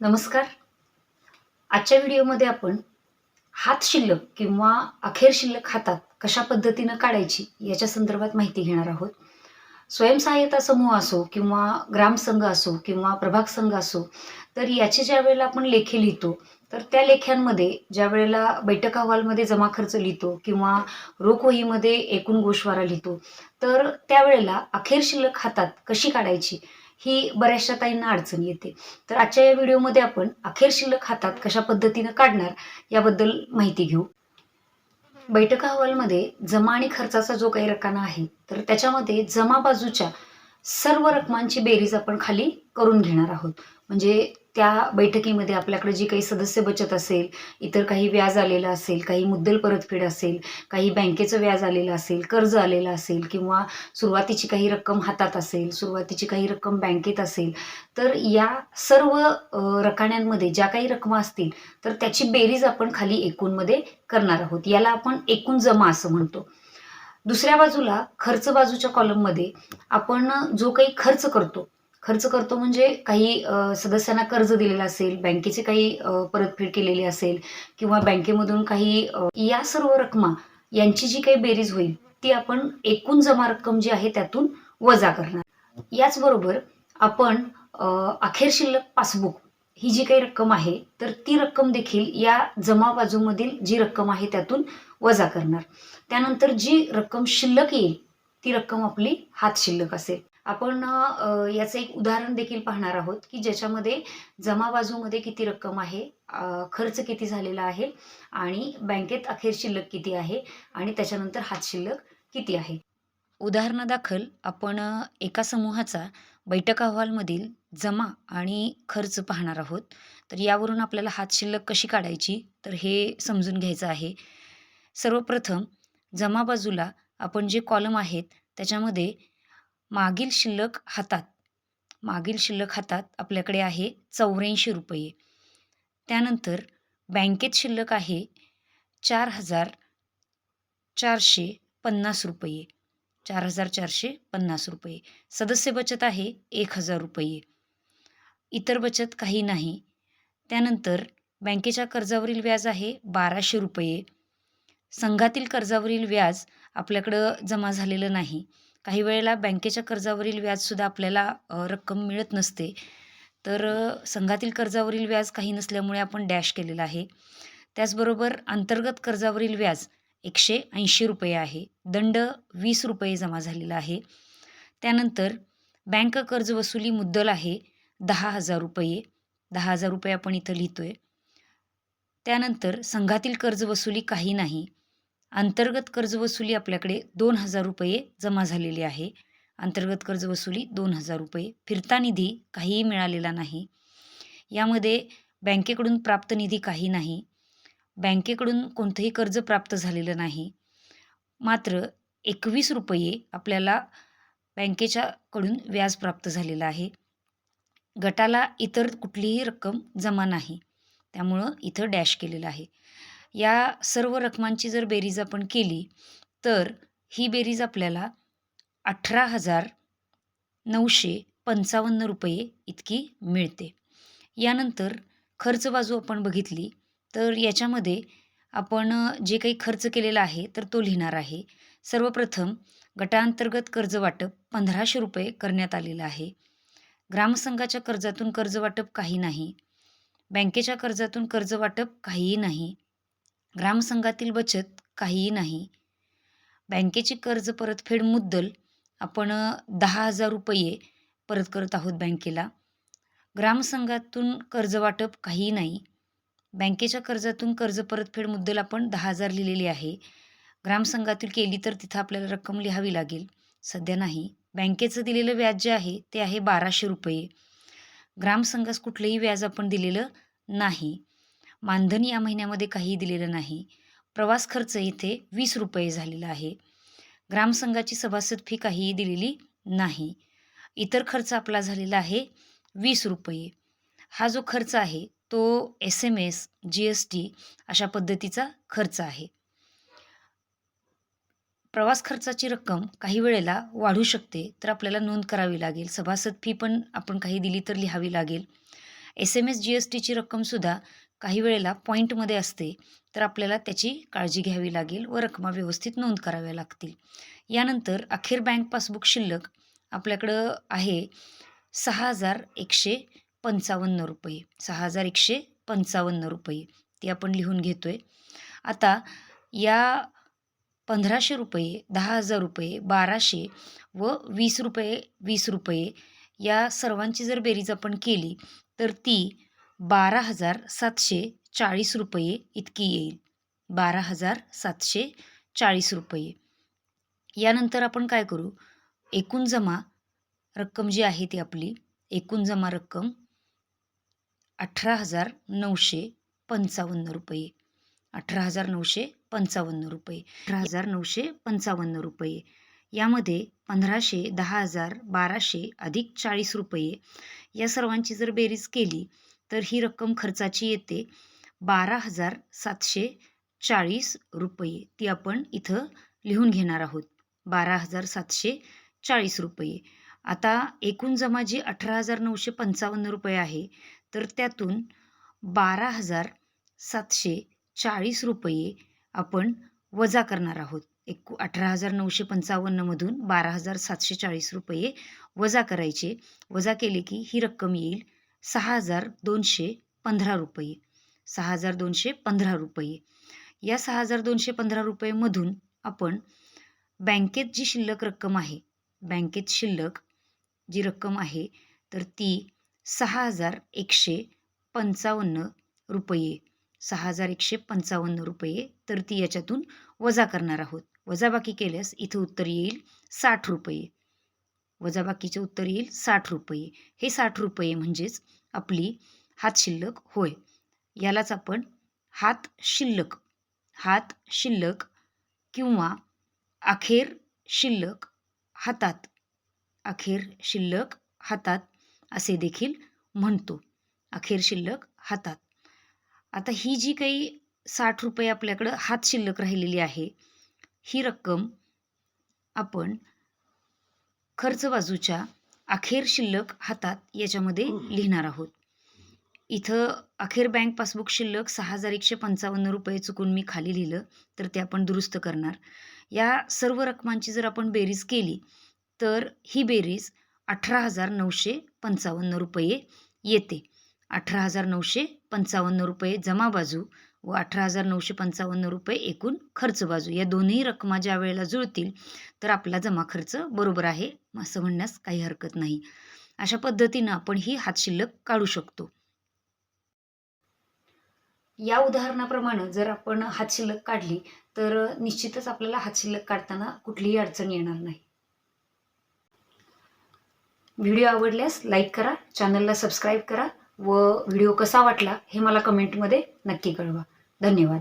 नमस्कार. आजच्या व्हिडिओमध्ये आपण हात शिल्लक किंवा अखेर शिल्लक हातात कशा पद्धतीनं काढायची याच्या संदर्भात माहिती घेणार आहोत. स्वयंसहाय्यता समूह असो किंवा ग्रामसंघ असो किंवा प्रभाग संघ असो तर याचे ज्या वेळेला आपण लेखे लिहितो तर त्या लेख्यांमध्ये ज्या वेळेला बैठक अहवालमध्ये जमा खर्च लिहितो किंवा रोखवहीमध्ये एकूण गोषवारा लिहितो तर त्यावेळेला अखेर शिल्लक हातात कशी काढायची ही बऱ्याचशा ताईंना अडचण येते. तर आजच्या या व्हिडिओमध्ये आपण अखेर शिल्लक हातात कशा पद्धतीनं काढणार याबद्दल माहिती घेऊ. बैठक अहवालमध्ये जमा आणि खर्चाचा जो काही रकाना आहे तर त्याच्यामध्ये जमा बाजूच्या सर्व रकमांची बेरीज आपण खाली करून घेणार आहोत. म्हणजे त्या बैठकीमध्ये आपल्याकडे जी काही सदस्य बचत असेल इतर काही व्याज आलेलं असेल काही मुद्दल परतफेड असेल काही बँकेचं व्याज आलेलं असेल कर्ज आलेलं असेल किंवा सुरुवातीची काही रक्कम हातात असेल सुरुवातीची काही रक्कम बँकेत असेल तर या सर्व रकाण्यांमध्ये ज्या काही रकमा असतील तर त्याची बेरीज आपण खाली एकूणमध्ये करणार आहोत. याला आपण एकूण जमा असं म्हणतो. दुसऱ्या बाजूला खर्च बाजूच्या कॉलममध्ये आपण जो काही खर्च करतो खर्च करतो म्हणजे काही सदस्यांना कर्ज दिलेलं असेल बँकेची काही परतफेड केलेली असेल किंवा बँकेमधून काही या सर्व रकमा यांची जी काही बेरीज होईल ती आपण एकूण जमा रक्कम जी आहे त्यातून वजा करणार. याचबरोबर आपण अखेर शिल्लक पासबुक ही जी काही रक्कम आहे तर ती रक्कम देखील या जमा बाजूमधील जी रक्कम आहे त्यातून वजा करणार. त्यानंतर जी रक्कम शिल्लक येईल ती रक्कम आपली हात शिल्लक असेल. आपण याचं एक उदाहरण देखील पाहणार आहोत की ज्याच्यामध्ये जमा बाजूमध्ये किती रक्कम आहे खर्च किती झालेला आहे आणि बँकेत अखेर शिल्लक किती आहे आणि त्याच्यानंतर हात शिल्लक किती आहे. उदाहरणादाखल आपण एका समूहाचा बैठक अहवालमधील जमा आणि खर्च पाहणार आहोत. तर यावरून आपल्याला हात शिल्लक कशी काढायची? तर हे समजून घ्यायचं आहे. सर्वप्रथम जमा बाजूला आपण जे कॉलम आहेत त्याच्यामध्ये मागील शिल्लक हातात मागील शिल्लक हातात आपल्याकडे आहे चौऱ्याऐंशी रुपये. त्यानंतर बँकेत शिल्लक आहे चार हजार चारशे पन्नास रुपये. चार हजार चारशे पन्नास रुपये. सदस्य बचत आहे एक हजार रुपये. इतर बचत काही नाही. त्यानंतर बँकेच्या कर्जावरील व्याज आहे बाराशे रुपये. संघातील कर्जावरील व्याज आपल्याकडं जमा झालेलं नाही. काही वेळेला बँकेच्या कर्जावरील व्याजसुद्धा आपल्याला रक्कम मिळत नसते. तर संघातील कर्जावरील व्याज काही नसल्यामुळे आपण डॅश केलेलं आहे. त्याचबरोबर अंतर्गत कर्जावरील व्याज एकशे ऐंशी रुपये आहे. दंड वीस रुपये जमा झालेला आहे. त्यानंतर बँक कर्ज वसुली मुद्दल आहे. दहा हजार रुपये. दहा हजार रुपये आपण इथं लिहितो आहे त्यानंतर संघातील कर्ज वसुली काही नाही. अंतर्गत कर्ज वसुली आपल्याकडे दोन हजार रुपये जमा झालेली आहे. अंतर्गत कर्ज वसुली दोन हजार रुपये. फिरता निधी काहीही मिळालेला नाही. यामध्ये बँकेकडून प्राप्त निधी काही नाही. बँकेकडून कोणतंही कर्ज प्राप्त झालेलं नाही. मात्र एकवीस रुपये आपल्याला बँकेच्याकडून व्याज प्राप्त झालेलं आहे. गटाला इतर कुठलीही रक्कम जमा नाही. त्यामुळं इथं डॅश केलेलं आहे. या सर्व रकमांची जर बेरीज आपण केली तर ही बेरीज आपल्याला अठरा हजार नऊशे पंचावन्न रुपये इतकी मिळते. यानंतर खर्च बाजू आपण बघितली तर याच्यामध्ये आपण जे काही खर्च केलेला आहे तर तो लिहिणार आहे. सर्वप्रथम गटांतर्गत कर्ज वाटप पंधराशे रुपये करण्यात आलेलं आहे. ग्रामसंघाच्या कर्जातून कर्ज वाटप काही नाही. बँकेच्या कर्जातून कर्ज वाटप काहीही नाही. ग्रामसंघातील बचत काहीही नाही. बँकेची कर्ज परतफेड मुद्दल आपण दहा हजार रुपये परत करत आहोत बँकेला. ग्रामसंघातून कर्ज वाटप काहीही नाही. बँकेच्या कर्जातून कर्ज परतफेड मुद्दल आपण दहा हजार लिहिलेली आहे. ग्रामसंघातील केली तर तिथं आपल्याला रक्कम लिहावी लागेल. सध्या नाही. बँकेचं दिलेलं व्याज जे आहे ते आहे बाराशे रुपये. ग्रामसंघास कुठलंही व्याज आपण दिलेलं नाही. मानधन या महिन्यामध्ये काहीही दिलेलं नाही. प्रवास खर्च इथे वीस रुपये झालेला आहे. ग्रामसंघाची सभासद फी काहीही दिलेली नाही. इतर खर्च आपला झालेला आहे वीस रुपये. हा जो खर्च आहे तो S M S G S T अशा पद्धतीचा खर्च आहे. प्रवास खर्चाची रक्कम काही वेळेला वाढू शकते तर आपल्याला नोंद करावी लागेल. सभासद फी पण आपण काही दिली तर लिहावी लागेल. S M S G S टीची रक्कमसुद्धा काही वेळेला पॉईंटमध्ये असते तर आपल्याला त्याची काळजी घ्यावी लागेल व रकमा व्यवस्थित नोंद कराव्या लागतील. यानंतर अखेर बँक पासबुक शिल्लक आपल्याकडं आहे सहा हजार एकशे पंचावन्न रुपये सहा हजार एकशे पंचावन्न रुपये ती आपण लिहून घेतो आहे आता या पंधराशे रुपये दहा हजार रुपये बाराशे व वीस रुपये वीस रुपये या सर्वांची जर बेरीज आपण केली तर ती बारा हजार सातशे चाळीस रुपये इतकी येईल. बारा हजार सातशे चाळीस रुपये. यानंतर आपण काय करू? एकूण जमा रक्कम जी आहे ती आपली एकूण जमा रक्कम अठरा हजार नऊशे पंचावन्न रुपये. अठरा हजार नऊशे पंचावन्न रुपये. अठरा हजार नऊशे पंचावन्न रुपये. यामध्ये पंधराशे दहा हजार बाराशे अधिक चाळीस रुपये. या सर्वांची जर बेरीज केली तर ही रक्कम खर्चाची येते बारा हजार सातशे चाळीस रुपये. ती आपण इथं लिहून घेणार आहोत. बारा हजार सातशे चाळीस रुपये. आता एकूण जमा जी अठरा हजार नऊशे पंचावन्न रुपये आहे तर त्यातून बारा हजार सातशे चाळीस रुपये आपण वजा करणार आहोत. एक अठरा हजार नऊशे पंचावन्नमधून बारा हजार सातशे चाळीस रुपये वजा करायचे. वजा केले की ही रक्कम येईल सहा हजार दोनशे पंधरा रुपये. सहा हजार दोनशे पंधरा रुपये. या सहा हजार दोनशे पंधरा रुपयेमधून आपण बँकेत जी शिल्लक रक्कम आहे बँकेत शिल्लक जी रक्कम आहे तर ती सहा हजार एकशे पंचावन्न रुपये. सहा हजार एकशे पंचावन्न रुपये तर ती याच्यातून वजा करणार आहोत. वजाबाकी केल्यास इथं उत्तर येईल साठ रुपये. वजाबाकीचे उत्तर येईल साठ रुपये. हे साठ रुपये म्हणजेच आपली हात शिल्लक होय. यालाच आपण हात शिल्लक हात शिल्लक किंवा अखेर शिल्लक हातात. अखेर शिल्लक हातात असे देखील म्हणतो. अखेर शिल्लक हातात. आता ही जी काही साठ रुपये आपल्याकडं हात शिल्लक राहिलेली आहे ही रक्कम आपण खर्च बाजूच्या अखेर शिल्लक हातात याच्यामध्ये लिहिणार आहोत. इथं अखेर बँक पासबुक शिल्लक सहा हजार एकशे पंचावन्न रुपये चुकून मी खाली लिहिलं तर ते आपण दुरुस्त करणार. या सर्व रकमांची जर आपण बेरीज केली तर ही बेरीज अठरा हजार नऊशे पंचावन्न रुपये येते. अठरा हजार नऊशे पंचावन्न रुपये जमा बाजू व अठरा हजार नऊशे पंचावन्न रुपये एकूण खर्च बाजू या दोन्ही रकमा ज्या वेळेला जुळतील तर आपला जमा खर्च बरोबर आहे असं म्हणण्यास काही हरकत नाही. अशा पद्धतीनं आपण ही हात शिल्लक काढू शकतो. या उदाहरणाप्रमाणे जर आपण हात शिल्लक काढली तर निश्चितच आपल्याला हात शिल्लक काढताना कुठलीही अडचण येणार नाही. व्हिडिओ आवडल्यास लाईक करा चॅनलला सबस्क्राईब करा व व्हिडिओ कसा वाटला हे मला कमेंटमध्ये नक्की कळवा. धन्यवाद.